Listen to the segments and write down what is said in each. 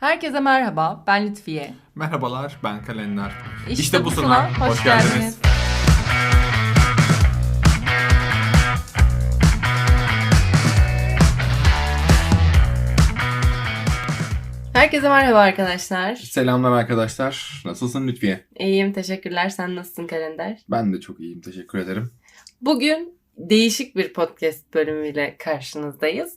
Herkese merhaba, ben Lütfiye. Merhabalar, ben Kalender. İşte, bu sınav, hoş, geldiniz. Herkese merhaba arkadaşlar. Selamlar arkadaşlar. Nasılsın Lütfiye? İyiyim, teşekkürler. Sen nasılsın Kalender? Ben de çok iyiyim, teşekkür ederim. Bugün değişik bir podcast bölümüyle karşınızdayız.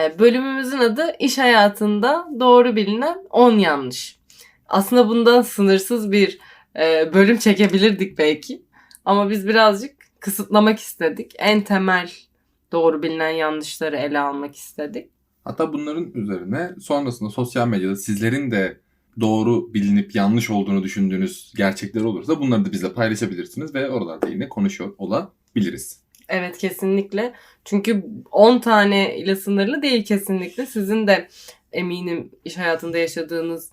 Ee, Bölümümüzün adı İş Hayatında Doğru Bilinen 10 Yanlış. Aslında bundan sınırsız bir e, bölüm çekebilirdik belki. Ama biz birazcık kısıtlamak istedik. En temel doğru bilinen yanlışları ele almak istedik. Hatta bunların üzerine sonrasında sosyal medyada sizlerin de doğru bilinip yanlış olduğunu düşündüğünüz gerçekler olursa bunları da bizle paylaşabilirsiniz ve oralarda yine konuşuyor olabiliriz. Evet kesinlikle. Çünkü 10 tane ile sınırlı değil kesinlikle. Sizin de eminim iş hayatında yaşadığınız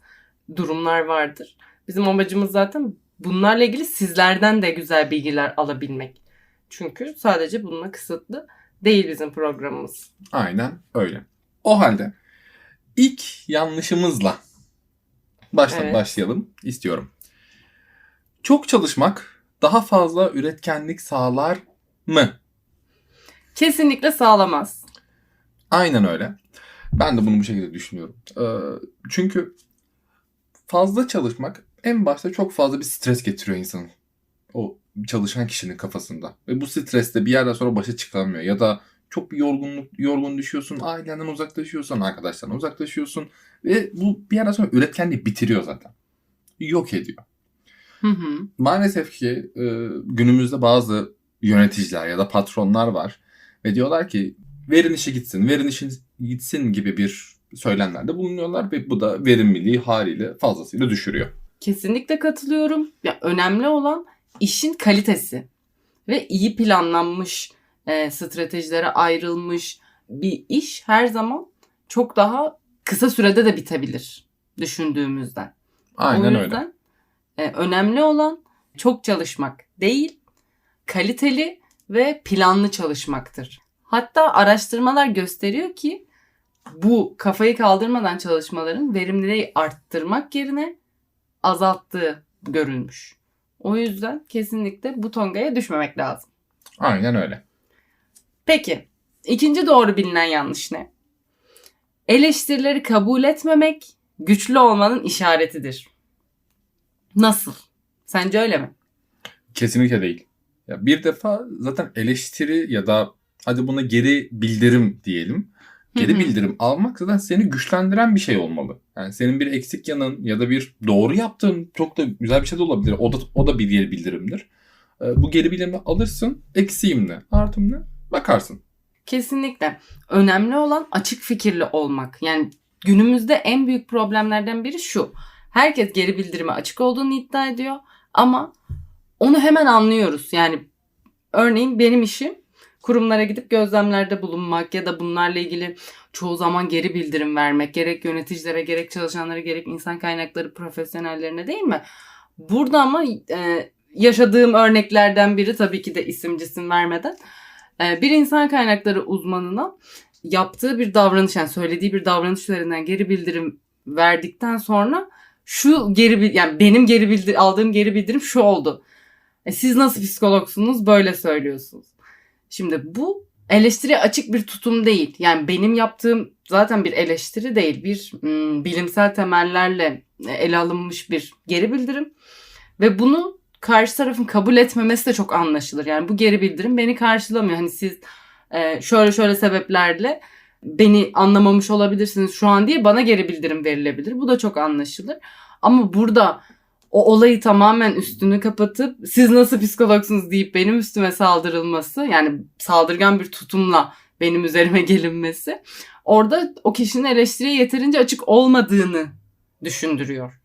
durumlar vardır. Bizim amacımız zaten bunlarla ilgili sizlerden de güzel bilgiler alabilmek. Çünkü sadece bununla kısıtlı değil bizim programımız. Aynen öyle. O halde ilk yanlışımızla baştan Evet. başlayalım istiyorum. Çok çalışmak daha fazla üretkenlik sağlar mı? Kesinlikle sağlamaz. Aynen öyle. Ben de bunu bu şekilde düşünüyorum. Ee, çünkü fazla çalışmak en başta çok fazla bir stres getiriyor insanın. O çalışan kişinin kafasında. Ve bu stresle bir yerden sonra başa çıkamıyor. Ya da çok bir yorgunluk, yorgun düşüyorsun, ailenden uzaklaşıyorsun, arkadaşlarından uzaklaşıyorsun. Ve bu bir yerden sonra üretkenliği bitiriyor zaten. Yok ediyor. Hı hı. Maalesef ki e, günümüzde bazı yöneticiler ya da patronlar var ve diyorlar ki verin işi gitsin, verin işin gitsin gibi bir söylemlerde bulunuyorlar ve bu da verimliliği haliyle fazlasıyla düşürüyor. Kesinlikle katılıyorum. Ya önemli olan işin kalitesi ve iyi planlanmış, e, stratejilere ayrılmış bir iş her zaman çok daha kısa sürede de bitebilir düşündüğümüzden. Aynen o öyle. yüzden e, önemli olan çok çalışmak değil, kaliteli ve planlı çalışmaktır. Hatta araştırmalar gösteriyor ki bu kafayı kaldırmadan çalışmaların verimliliği arttırmak yerine azalttığı görülmüş. O yüzden kesinlikle bu tongaya düşmemek lazım. Aynen öyle. Peki, ikinci doğru bilinen yanlış ne? Eleştirileri kabul etmemek güçlü olmanın işaretidir. Nasıl? Sence öyle mi? Kesinlikle değil. Ya bir defa zaten eleştiri ya da hadi buna geri bildirim diyelim. Geri bildirim almak zaten seni güçlendiren bir şey olmalı. Yani senin bir eksik yanın ya da bir doğru yaptığın çok da güzel bir şey de olabilir. O da, o da bir geri bildirimdir. Ee, Bu geri bildirimi alırsın. Eksiğim ne? Artım ne? Bakarsın. Kesinlikle. Önemli olan açık fikirli olmak. Yani günümüzde en büyük problemlerden biri şu. Herkes geri bildirime açık olduğunu iddia ediyor ama onu hemen anlıyoruz. Yani örneğin benim işim kurumlara gidip gözlemlerde bulunmak ya da bunlarla ilgili çoğu zaman geri bildirim vermek. Gerek yöneticilere gerek çalışanlara gerek insan kaynakları profesyonellerine değil mi? Burada ama e, yaşadığım örneklerden biri tabii ki de isim cisim vermeden e, bir insan kaynakları uzmanına yaptığı bir davranış yani söylediği bir davranış üzerinden geri bildirim verdikten sonra şu geri yani benim geri bildir aldığım geri bildirim şu oldu. E, siz nasıl psikologsunuz böyle söylüyorsunuz. Şimdi bu eleştiriye açık bir tutum değil. Yani benim yaptığım zaten bir eleştiri değil. Bir mm, bilimsel temellerle ele alınmış bir geri bildirim. Ve bunu karşı tarafın kabul etmemesi de çok anlaşılır. Yani bu geri bildirim beni karşılamıyor. Hani siz e, şöyle şöyle sebeplerle beni anlamamış olabilirsiniz şu an diye bana geri bildirim verilebilir. Bu da çok anlaşılır. Ama burada o olayı tamamen üstünü kapatıp siz nasıl psikologsunuz deyip benim üstüme saldırılması yani saldırgan bir tutumla benim üzerime gelinmesi orada o kişinin eleştiriye yeterince açık olmadığını düşündürüyor.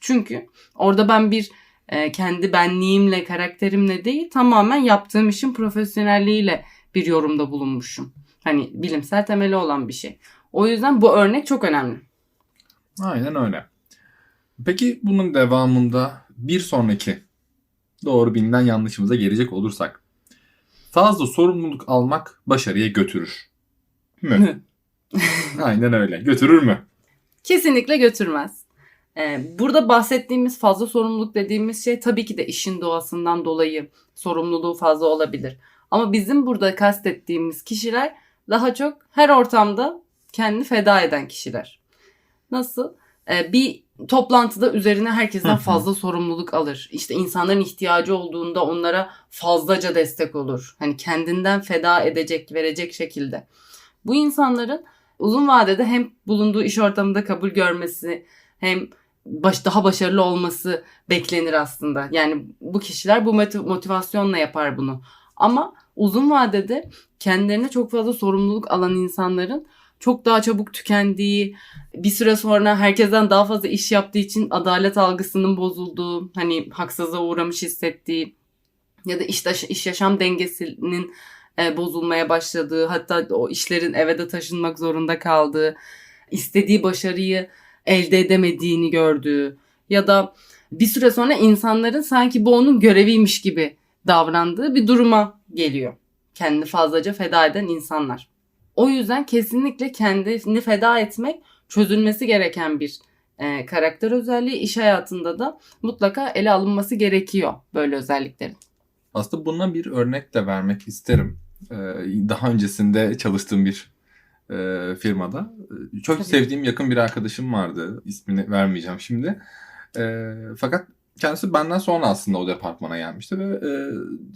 Çünkü orada ben bir e, kendi benliğimle, karakterimle değil tamamen yaptığım işin profesyonelliğiyle bir yorumda bulunmuşum. Hani bilimsel temeli olan bir şey. O yüzden bu örnek çok önemli. Aynen öyle. Peki bunun devamında bir sonraki doğru bilinen yanlışımıza gelecek olursak. Fazla sorumluluk almak başarıya götürür. Mü? Aynen öyle. Götürür mü? Kesinlikle götürmez. Ee, burada bahsettiğimiz fazla sorumluluk dediğimiz şey tabii ki de işin doğasından dolayı sorumluluğu fazla olabilir. Ama bizim burada kastettiğimiz kişiler daha çok her ortamda kendini feda eden kişiler. Nasıl? Ee, bir toplantıda üzerine herkesten fazla sorumluluk alır. İşte insanların ihtiyacı olduğunda onlara fazlaca destek olur. Hani kendinden feda edecek, verecek şekilde. Bu insanların uzun vadede hem bulunduğu iş ortamında kabul görmesi hem baş, daha başarılı olması beklenir aslında. Yani bu kişiler bu motiv- motivasyonla yapar bunu. Ama uzun vadede kendilerine çok fazla sorumluluk alan insanların çok daha çabuk tükendiği, bir süre sonra herkesten daha fazla iş yaptığı için adalet algısının bozulduğu, hani haksıza uğramış hissettiği ya da iş, iş yaşam dengesinin e, bozulmaya başladığı, hatta o işlerin eve de taşınmak zorunda kaldığı, istediği başarıyı elde edemediğini gördüğü ya da bir süre sonra insanların sanki bu onun göreviymiş gibi davrandığı bir duruma geliyor. Kendini fazlaca feda eden insanlar. O yüzden kesinlikle kendini feda etmek çözülmesi gereken bir e, karakter özelliği. İş hayatında da mutlaka ele alınması gerekiyor böyle özelliklerin. Aslında bundan bir örnek de vermek isterim. Ee, daha öncesinde çalıştığım bir e, firmada. Ee, Çok Tabii. sevdiğim yakın bir arkadaşım vardı. İsmini vermeyeceğim şimdi. Ee, fakat kendisi benden sonra aslında o departmana gelmişti ve e,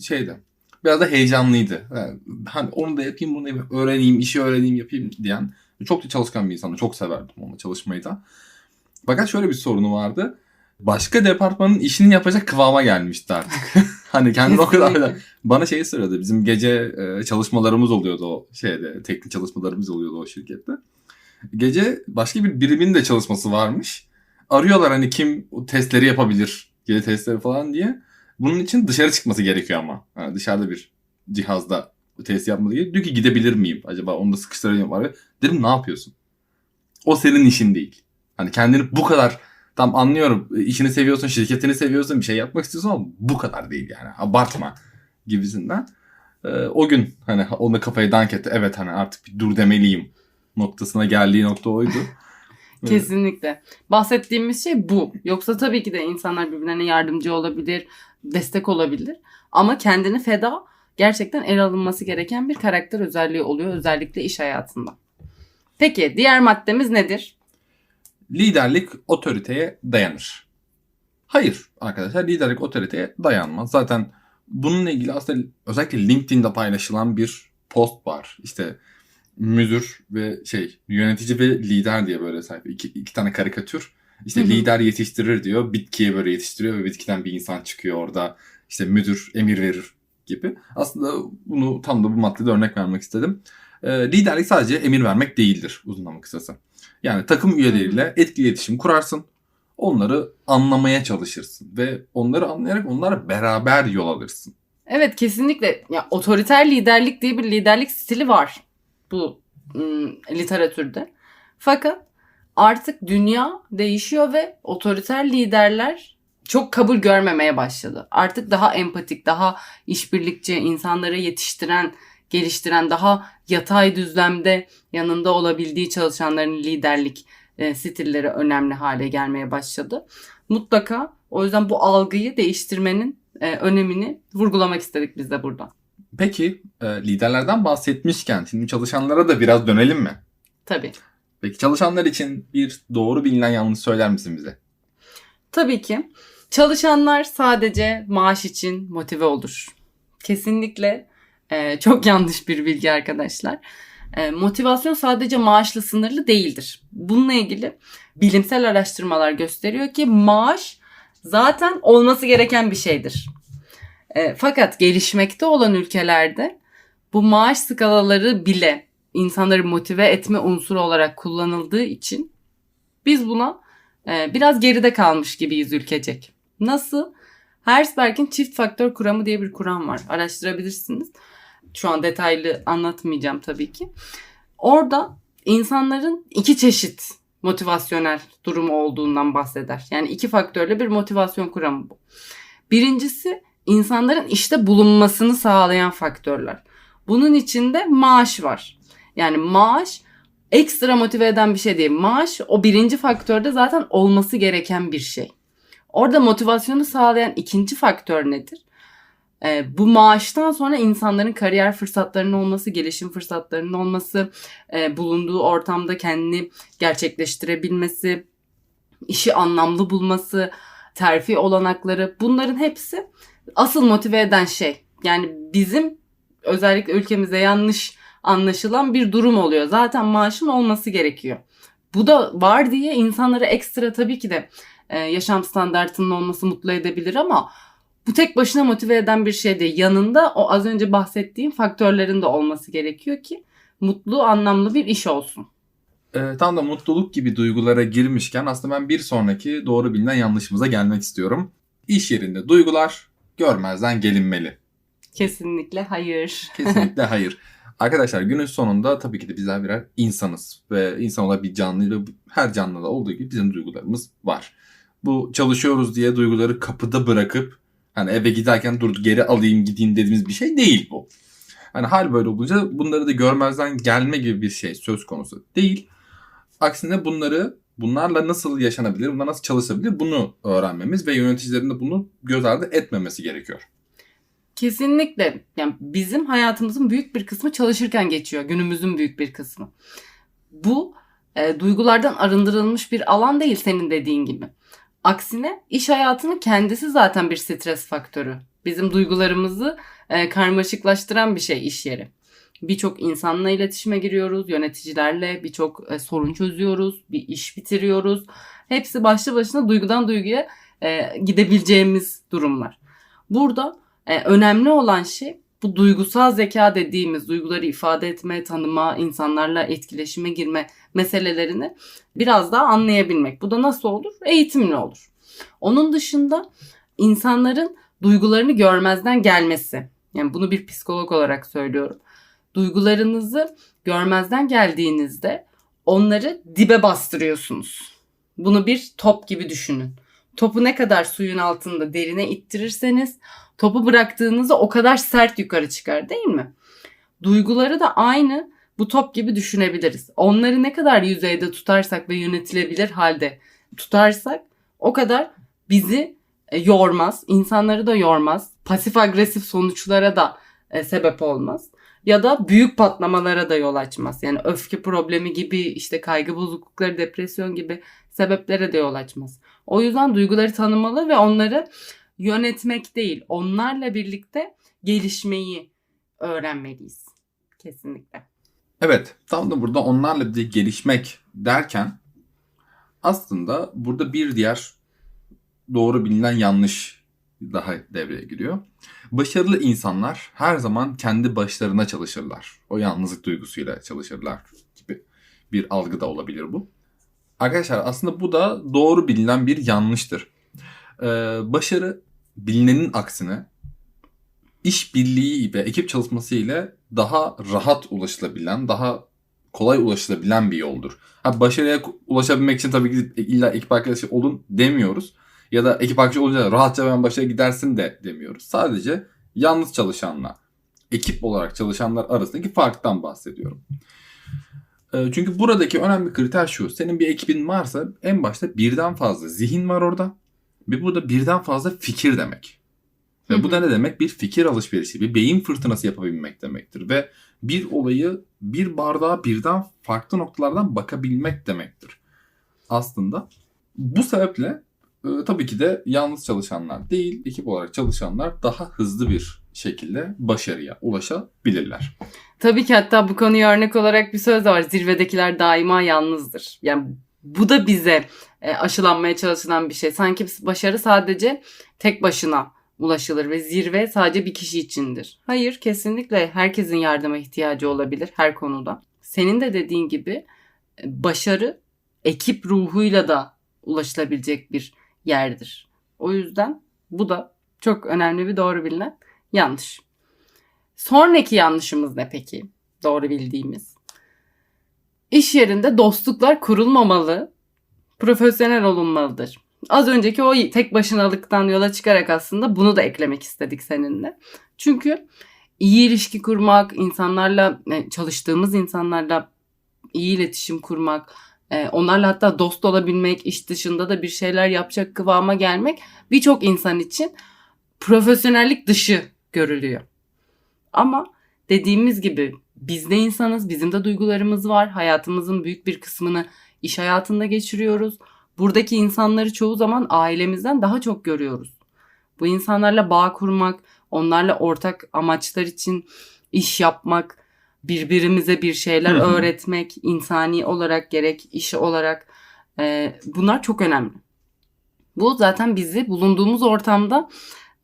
şeydi. Biraz da heyecanlıydı. Yani, hani onu da yapayım, bunu da yapayım, öğreneyim, işi öğreneyim, yapayım diyen. Çok da çalışkan bir insandı. Çok severdim onunla çalışmayı da. Fakat şöyle bir sorunu vardı. Başka departmanın işini yapacak kıvama gelmişti artık. hani kendini o kadar Kesinlikle. bana şey söyledi. Bizim gece e, çalışmalarımız oluyordu o şeyde. Teknik çalışmalarımız oluyordu o şirkette. Gece başka bir birimin de çalışması varmış. Arıyorlar hani kim o testleri yapabilir. Gece testleri falan diye. Bunun için dışarı çıkması gerekiyor ama. Yani dışarıda bir cihazda test yapmalı diye. Diyor ki gidebilir miyim? Acaba onu da sıkıştırayım var. Dedim ne yapıyorsun? O senin işin değil. Hani kendini bu kadar tam anlıyorum. İşini seviyorsun, şirketini seviyorsun, bir şey yapmak istiyorsun ama bu kadar değil yani. Abartma gibisinden. Ee, o gün hani onu kafayı dank etti. Evet hani artık bir dur demeliyim noktasına geldiği nokta oydu. Kesinlikle. Bahsettiğimiz şey bu. Yoksa tabii ki de insanlar birbirlerine yardımcı olabilir, destek olabilir. Ama kendini feda gerçekten ele alınması gereken bir karakter özelliği oluyor özellikle iş hayatında. Peki diğer maddemiz nedir? Liderlik otoriteye dayanır. Hayır arkadaşlar liderlik otoriteye dayanmaz. Zaten bununla ilgili aslında özellikle LinkedIn'de paylaşılan bir post var. İşte müdür ve şey yönetici ve lider diye böyle sayfa iki, iki tane karikatür. İşte Hı hı. lider yetiştirir diyor. Bitkiye böyle yetiştiriyor ve bitkiden bir insan çıkıyor orada. İşte müdür emir verir gibi. Aslında bunu tam da bu maddede örnek vermek istedim. Ee, liderlik sadece emir vermek değildir uzun ama kısası. Yani takım üyeleriyle etkili iletişim kurarsın. Onları anlamaya çalışırsın ve onları anlayarak onlarla beraber yol alırsın. Evet kesinlikle. Ya otoriter liderlik diye bir liderlik stili var bu ım, literatürde. Fakat artık dünya değişiyor ve otoriter liderler çok kabul görmemeye başladı. Artık daha empatik, daha işbirlikçi, insanları yetiştiren, geliştiren, daha yatay düzlemde yanında olabildiği çalışanların liderlik e, stilleri önemli hale gelmeye başladı. Mutlaka o yüzden bu algıyı değiştirmenin e, önemini vurgulamak istedik biz de burada. Peki e, liderlerden bahsetmişken şimdi çalışanlara da biraz dönelim mi? Tabii. Peki çalışanlar için bir doğru bilinen yanlış söyler misin bize? Tabii ki. Çalışanlar sadece maaş için motive olur. Kesinlikle e, çok yanlış bir bilgi arkadaşlar. E, motivasyon sadece maaşla sınırlı değildir. Bununla ilgili bilimsel araştırmalar gösteriyor ki maaş zaten olması gereken bir şeydir. E, fakat gelişmekte olan ülkelerde bu maaş skalaları bile insanları motive etme unsuru olarak kullanıldığı için biz buna e, biraz geride kalmış gibiyiz ülkecek. Nasıl? Herzberg'in çift faktör kuramı diye bir kuram var. Araştırabilirsiniz. Şu an detaylı anlatmayacağım tabii ki. Orada insanların iki çeşit motivasyonel durumu olduğundan bahseder. Yani iki faktörle bir motivasyon kuramı bu. Birincisi insanların işte bulunmasını sağlayan faktörler. Bunun içinde maaş var. Yani maaş ekstra motive eden bir şey değil. Maaş o birinci faktörde zaten olması gereken bir şey. Orada motivasyonu sağlayan ikinci faktör nedir? Ee, bu maaştan sonra insanların kariyer fırsatlarının olması, gelişim fırsatlarının olması, e, bulunduğu ortamda kendini gerçekleştirebilmesi, işi anlamlı bulması, terfi olanakları bunların hepsi asıl motive eden şey. Yani bizim özellikle ülkemizde yanlış anlaşılan bir durum oluyor. Zaten maaşın olması gerekiyor. Bu da var diye insanları ekstra tabii ki de e, yaşam standartının olması mutlu edebilir ama bu tek başına motive eden bir şey değil. Yanında o az önce bahsettiğim faktörlerin de olması gerekiyor ki mutlu, anlamlı bir iş olsun. Ee, tam da mutluluk gibi duygulara girmişken aslında ben bir sonraki doğru bilinen yanlışımıza gelmek istiyorum. İş yerinde duygular görmezden gelinmeli. Kesinlikle hayır. Kesinlikle hayır. Arkadaşlar günün sonunda tabii ki de bizler birer insanız. Ve insan olarak bir canlı ve her canlıda olduğu gibi bizim duygularımız var. Bu çalışıyoruz diye duyguları kapıda bırakıp hani eve giderken dur geri alayım gideyim dediğimiz bir şey değil bu. Hani hal böyle olunca bunları da görmezden gelme gibi bir şey söz konusu değil. Aksine bunları bunlarla nasıl yaşanabilir, bunlar nasıl çalışabilir bunu öğrenmemiz ve yöneticilerin de bunu göz ardı etmemesi gerekiyor. Kesinlikle. Yani bizim hayatımızın büyük bir kısmı çalışırken geçiyor. Günümüzün büyük bir kısmı. Bu e, duygulardan arındırılmış bir alan değil senin dediğin gibi. Aksine iş hayatının kendisi zaten bir stres faktörü. Bizim duygularımızı e, karmaşıklaştıran bir şey iş yeri. Birçok insanla iletişime giriyoruz, yöneticilerle birçok e, sorun çözüyoruz, bir iş bitiriyoruz. Hepsi başlı başına duygudan duyguya e, gidebileceğimiz durumlar. Burada e, önemli olan şey bu duygusal zeka dediğimiz duyguları ifade etme, tanıma, insanlarla etkileşime girme meselelerini biraz daha anlayabilmek. Bu da nasıl olur? Eğitimle olur. Onun dışında insanların duygularını görmezden gelmesi. Yani bunu bir psikolog olarak söylüyorum. Duygularınızı görmezden geldiğinizde onları dibe bastırıyorsunuz. Bunu bir top gibi düşünün. Topu ne kadar suyun altında derine ittirirseniz topu bıraktığınızda o kadar sert yukarı çıkar değil mi? Duyguları da aynı bu top gibi düşünebiliriz. Onları ne kadar yüzeyde tutarsak ve yönetilebilir halde tutarsak o kadar bizi e, yormaz, insanları da yormaz, pasif agresif sonuçlara da e, sebep olmaz ya da büyük patlamalara da yol açmaz. Yani öfke problemi gibi işte kaygı bozuklukları, depresyon gibi sebeplere de yol açmaz. O yüzden duyguları tanımalı ve onları yönetmek değil, onlarla birlikte gelişmeyi öğrenmeliyiz. Kesinlikle. Evet, tam da burada onlarla bir gelişmek derken aslında burada bir diğer doğru bilinen yanlış daha devreye giriyor. Başarılı insanlar her zaman kendi başlarına çalışırlar. O yalnızlık duygusuyla çalışırlar gibi bir algı da olabilir bu. Arkadaşlar aslında bu da doğru bilinen bir yanlıştır. Ee, başarı bilinenin aksine iş birliği ve ekip çalışması ile daha rahat ulaşılabilen, daha kolay ulaşılabilen bir yoldur. Ha, başarıya ulaşabilmek için tabii ki illa ekip arkadaşı olun demiyoruz. Ya da ekip arkadaşı olunca rahatça ben başarıya gidersin de demiyoruz. Sadece yalnız çalışanlar, ekip olarak çalışanlar arasındaki farktan bahsediyorum. Ee, Çünkü buradaki önemli kriter şu. Senin bir ekibin varsa en başta birden fazla zihin var orada. Ve bu da birden fazla fikir demek. Ve bu da ne demek? Bir fikir alışverişi, bir beyin fırtınası yapabilmek demektir. Ve bir olayı, bir bardağa birden farklı noktalardan bakabilmek demektir. Aslında bu sebeple e, tabii ki de yalnız çalışanlar değil, ekip olarak çalışanlar daha hızlı bir şekilde başarıya ulaşabilirler. Tabii ki hatta bu konuya örnek olarak bir söz var. Zirvedekiler daima yalnızdır. Yani bu da bize e, aşılanmaya çalışılan bir şey. Sanki başarı sadece tek başına ulaşılır ve zirve sadece bir kişi içindir. Hayır, kesinlikle herkesin yardıma ihtiyacı olabilir her konuda. Senin de dediğin gibi e, başarı ekip ruhuyla da ulaşılabilecek bir yerdir. O yüzden bu da çok önemli bir doğru bilinen yanlış. Sonraki yanlışımız ne peki? Doğru bildiğimiz. İş yerinde dostluklar kurulmamalı, profesyonel olunmalıdır. Az önceki o tek başınalıktan yola çıkarak aslında bunu da eklemek istedik seninle. Çünkü iyi ilişki kurmak, insanlarla e, çalıştığımız insanlarla iyi iletişim kurmak, e, onlarla hatta dost olabilmek, iş dışında da bir şeyler yapacak kıvama gelmek birçok insan için profesyonellik dışı görülüyor. Ama dediğimiz gibi biz de insanız, bizim de duygularımız var. Hayatımızın büyük bir kısmını iş hayatında geçiriyoruz. Buradaki insanları çoğu zaman ailemizden daha çok görüyoruz. Bu insanlarla bağ kurmak, onlarla ortak amaçlar için iş yapmak, birbirimize bir şeyler Hı hı. öğretmek, insani olarak gerek iş olarak e, bunlar çok önemli. Bu zaten bizi bulunduğumuz ortamda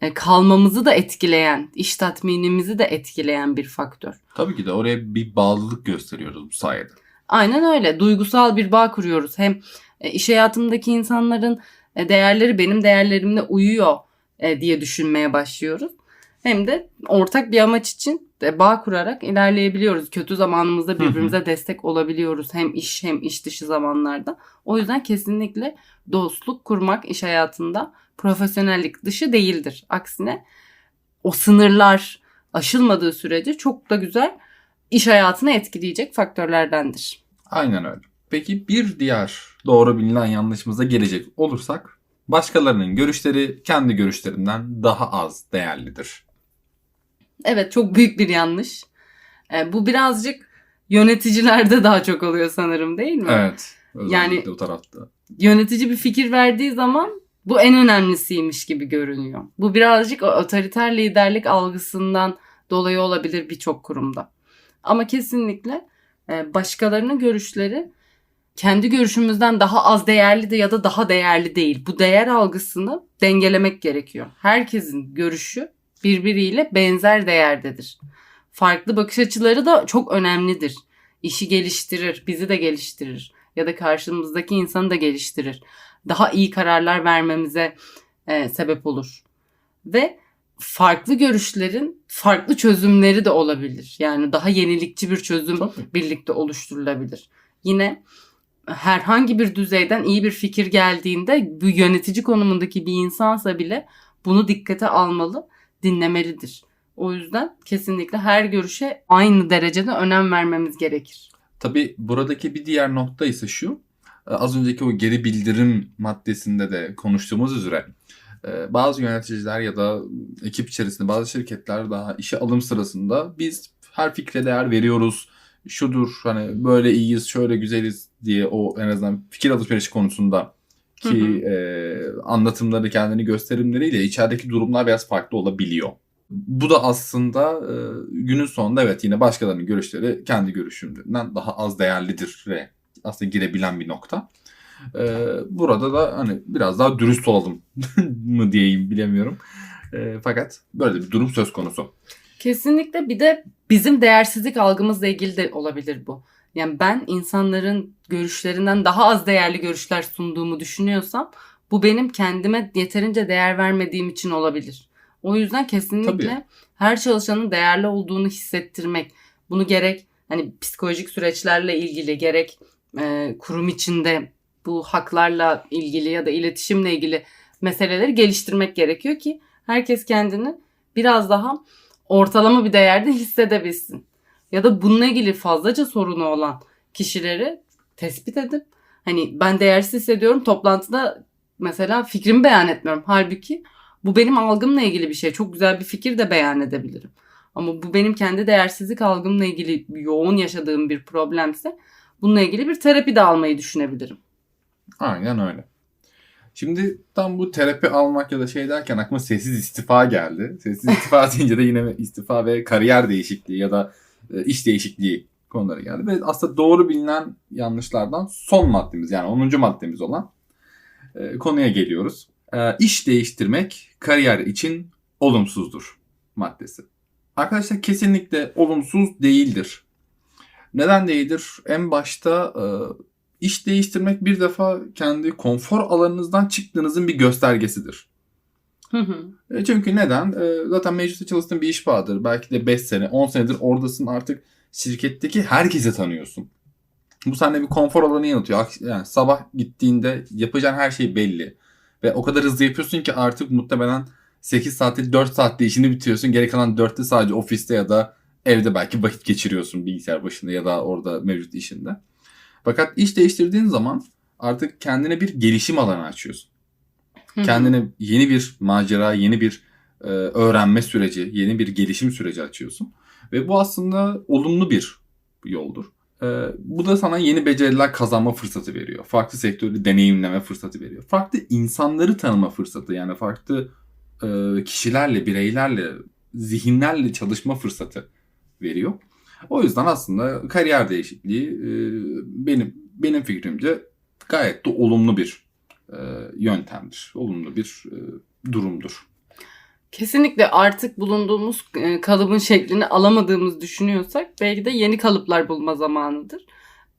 e, kalmamızı da etkileyen, iş tatminimizi de etkileyen bir faktör. Tabii ki de oraya bir bağlılık gösteriyoruz bu sayede. Aynen öyle. Duygusal bir bağ kuruyoruz. Hem e, iş hayatımdaki insanların e, değerleri benim değerlerimle uyuyor e, diye düşünmeye başlıyoruz. Hem de ortak bir amaç için de bağ kurarak ilerleyebiliyoruz. Kötü zamanımızda birbirimize destek olabiliyoruz. Hem iş hem iş dışı zamanlarda. O yüzden kesinlikle dostluk kurmak iş hayatında profesyonellik dışı değildir. Aksine o sınırlar aşılmadığı sürece çok da güzel iş hayatını etkileyecek faktörlerdendir. Aynen öyle. Peki bir diğer doğru bilinen yanlışımıza gelecek olursak başkalarının görüşleri kendi görüşlerinden daha az değerlidir. Evet çok büyük bir yanlış. E, bu birazcık yöneticilerde daha çok oluyor sanırım değil mi? Evet. Özellikle Yani- bu tarafta. Yönetici bir fikir verdiği zaman bu en önemlisiymiş gibi görünüyor. Bu birazcık o otoriter liderlik algısından dolayı olabilir birçok kurumda. Ama kesinlikle e, başkalarının görüşleri kendi görüşümüzden daha az değerli de ya da daha değerli değil. Bu değer algısını dengelemek gerekiyor. Herkesin görüşü birbiriyle benzer değerdedir. Farklı bakış açıları da çok önemlidir. İşi geliştirir, bizi de geliştirir ya da karşımızdaki insanı da geliştirir. Daha iyi kararlar vermemize e, sebep olur. Ve farklı görüşlerin farklı çözümleri de olabilir. Yani daha yenilikçi bir çözüm Tabii. birlikte oluşturulabilir. Yine herhangi bir düzeyden iyi bir fikir geldiğinde bu yönetici konumundaki bir insansa bile bunu dikkate almalı, dinlemelidir. O yüzden kesinlikle her görüşe aynı derecede önem vermemiz gerekir. Tabii buradaki bir diğer nokta ise şu. e, Az önceki o geri bildirim maddesinde de konuştuğumuz üzere e, bazı yöneticiler ya da ekip içerisinde bazı şirketler daha işe alım sırasında biz her fikre değer veriyoruz. Şudur hani böyle iyiyiz, şöyle güzeliz diye o en azından fikir alışverişi konusunda Hı ki e, anlatımları kendini gösterimleriyle içerideki durumlar biraz farklı olabiliyor. Bu da aslında e, günün sonunda evet yine başkalarının görüşleri kendi görüşümden daha az değerlidir ve aslında girebilen bir nokta. E, burada da hani biraz daha dürüst olalım mı diyeyim bilemiyorum. E, fakat böyle bir durum söz konusu. Kesinlikle bir de bizim değersizlik algımızla ilgili de olabilir bu. Yani ben insanların görüşlerinden daha az değerli görüşler sunduğumu düşünüyorsam bu benim kendime yeterince değer vermediğim için olabilir. O yüzden kesinlikle Tabii. her çalışanın değerli olduğunu hissettirmek. Bunu gerek hani psikolojik süreçlerle ilgili gerek e, kurum içinde bu haklarla ilgili ya da iletişimle ilgili meseleleri geliştirmek gerekiyor ki herkes kendini biraz daha ortalama bir değerde hissedebilsin. Ya da bununla ilgili fazlaca sorunu olan kişileri tespit edip hani ben değersiz hissediyorum toplantıda mesela fikrimi beyan etmiyorum. Halbuki bu benim algımla ilgili bir şey. Çok güzel bir fikir de beyan edebilirim. Ama bu benim kendi değersizlik algımla ilgili yoğun yaşadığım bir problemse bununla ilgili bir terapi de almayı düşünebilirim. Aynen öyle. Şimdi tam bu terapi almak ya da şey derken aklıma sessiz istifa geldi. Sessiz istifa deyince de yine istifa ve kariyer değişikliği ya da iş değişikliği konuları geldi. Ve aslında doğru bilinen yanlışlardan son maddemiz yani 10. maddemiz olan e, konuya geliyoruz. E, iş değiştirmek kariyer için olumsuzdur maddesi. Arkadaşlar kesinlikle olumsuz değildir. Neden değildir? En başta e, iş değiştirmek bir defa kendi konfor alanınızdan çıktığınızın bir göstergesidir. Hı hı. E, Çünkü neden? E, Zaten mecliste çalıştığın bir iş vardır. Belki de 5 sene, 10 senedir oradasın artık şirketteki herkese tanıyorsun. Bu sende bir konfor alanı yaratıyor. Yani sabah gittiğinde yapacağın her şey belli. Ve o kadar hızlı yapıyorsun ki artık muhtemelen 8 saatte 4 saatte işini bitiriyorsun. Geri kalan 4'te sadece ofiste ya da evde belki vakit geçiriyorsun bilgisayar başında ya da orada mevcut işinde. Fakat iş değiştirdiğin zaman artık kendine bir gelişim alanı açıyorsun. Kendine yeni bir macera, yeni bir e, öğrenme süreci, yeni bir gelişim süreci açıyorsun. Ve bu aslında olumlu bir yoldur. E, bu da sana yeni beceriler kazanma fırsatı veriyor. Farklı sektörü deneyimleme fırsatı veriyor. Farklı insanları tanıma fırsatı yani farklı e, kişilerle, bireylerle, zihinlerle çalışma fırsatı veriyor. O yüzden aslında kariyer değişikliği e, benim benim fikrimce gayet de olumlu bir e, yöntemdir. Olumlu bir e, durumdur. Kesinlikle artık bulunduğumuz e, kalıbın şeklini alamadığımız düşünüyorsak belki de yeni kalıplar bulma zamanıdır.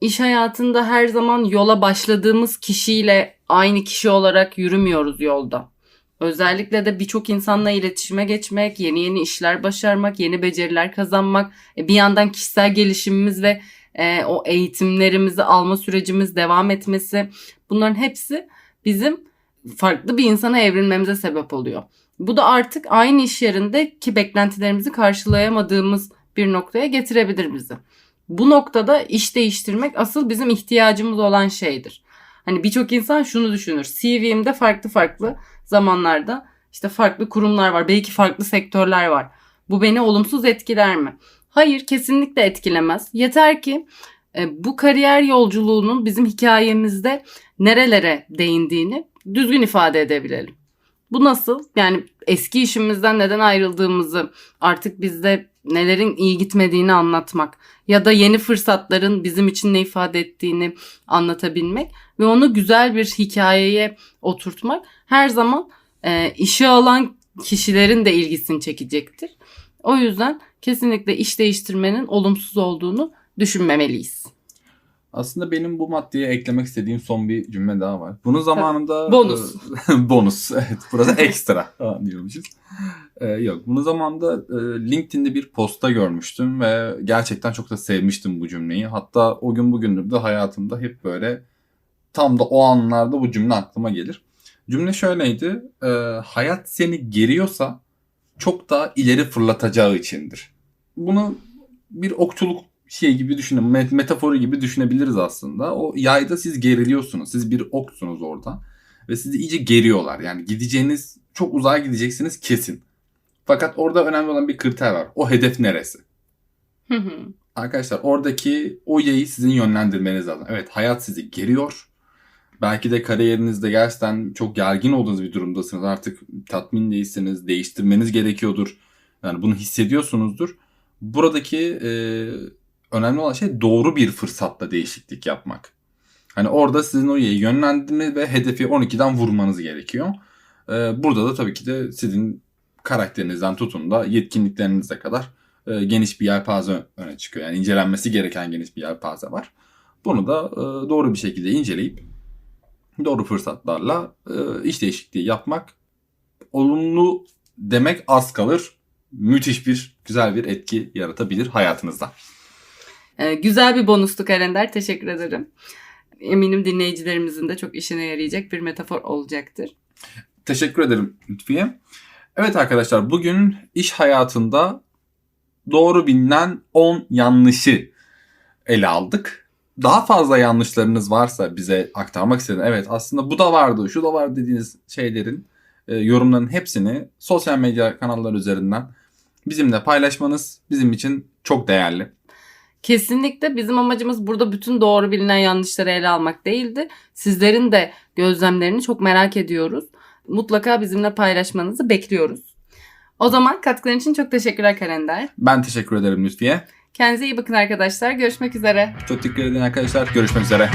İş hayatında her zaman yola başladığımız kişiyle aynı kişi olarak yürümüyoruz yolda. Özellikle de birçok insanla iletişime geçmek, yeni yeni işler başarmak, yeni beceriler kazanmak, bir yandan kişisel gelişimimiz ve o eğitimlerimizi alma sürecimiz devam etmesi bunların hepsi bizim farklı bir insana evrilmemize sebep oluyor. Bu da artık aynı iş yerindeki beklentilerimizi karşılayamadığımız bir noktaya getirebilir bizi. Bu noktada iş değiştirmek asıl bizim ihtiyacımız olan şeydir. Hani birçok insan şunu düşünür. CV'mde farklı farklı zamanlarda işte farklı kurumlar var. Belki farklı sektörler var. Bu beni olumsuz etkiler mi? Hayır kesinlikle etkilemez. Yeter ki bu kariyer yolculuğunun bizim hikayemizde nerelere değindiğini düzgün ifade edebilelim. Bu nasıl? Yani eski işimizden neden ayrıldığımızı, artık bizde nelerin iyi gitmediğini anlatmak ya da yeni fırsatların bizim için ne ifade ettiğini anlatabilmek ve onu güzel bir hikayeye oturtmak her zaman e, işe alan kişilerin de ilgisini çekecektir. O yüzden kesinlikle iş değiştirmenin olumsuz olduğunu düşünmemeliyiz. Aslında benim bu maddeye eklemek istediğim son bir cümle daha var. Bunu zamanında... Bonus. e, bonus. Evet. Burası ekstra diyormuşuz. E, yok. Bunu zamanında e, LinkedIn'de bir posta görmüştüm ve gerçekten çok da sevmiştim bu cümleyi. Hatta o gün bugündür de hayatımda hep böyle tam da o anlarda bu cümle aklıma gelir. Cümle şöyleydi. e, hayat seni geriyorsa çok daha ileri fırlatacağı içindir. Bunu bir okçuluk şey gibi düşünün, met- metaforu gibi düşünebiliriz aslında. O yayda siz geriliyorsunuz. Siz bir oksunuz orada. Ve sizi iyice geriyorlar. Yani gideceğiniz, çok uzağa gideceksiniz kesin. Fakat orada önemli olan bir kriter var. O hedef neresi? Arkadaşlar oradaki o yayı sizin yönlendirmeniz lazım. Evet hayat sizi geriyor. Belki de kariyerinizde gerçekten çok gergin olduğunuz bir durumdasınız. Artık tatmin değilsiniz. Değiştirmeniz gerekiyordur. Yani bunu hissediyorsunuzdur. Buradaki e, önemli olan şey doğru bir fırsatla değişiklik yapmak. Hani orada sizin o yayı yönlendirme ve hedefi 12'den vurmanız gerekiyor. E, burada da tabii ki de sizin karakterinizden tutun da yetkinliklerinize kadar e, geniş bir yelpaze öne çıkıyor. Yani incelenmesi gereken geniş bir yelpaze var. Bunu da e, doğru bir şekilde inceleyip doğru fırsatlarla e, iş değişikliği yapmak olumlu demek az kalır. Müthiş bir güzel bir etki yaratabilir hayatınızda. Ee, güzel bir bonustu Kalender. Teşekkür ederim. Eminim dinleyicilerimizin de çok işine yarayacak bir metafor olacaktır. Teşekkür ederim Lütfiye. Evet arkadaşlar bugün iş hayatında doğru bilinen 10 yanlışı ele aldık. Daha fazla yanlışlarınız varsa bize aktarmak istedin. Evet aslında bu da vardı, şu da var dediğiniz şeylerin e, yorumların hepsini sosyal medya kanalları üzerinden bizimle paylaşmanız bizim için çok değerli. Kesinlikle bizim amacımız burada bütün doğru bilinen yanlışları ele almak değildi. Sizlerin de gözlemlerini çok merak ediyoruz. Mutlaka bizimle paylaşmanızı bekliyoruz. O zaman katkıların için çok teşekkürler Kalender. Ben teşekkür ederim Lütfiye. Kendinize iyi bakın arkadaşlar. Görüşmek üzere. Çok dikkat edin arkadaşlar. Görüşmek üzere.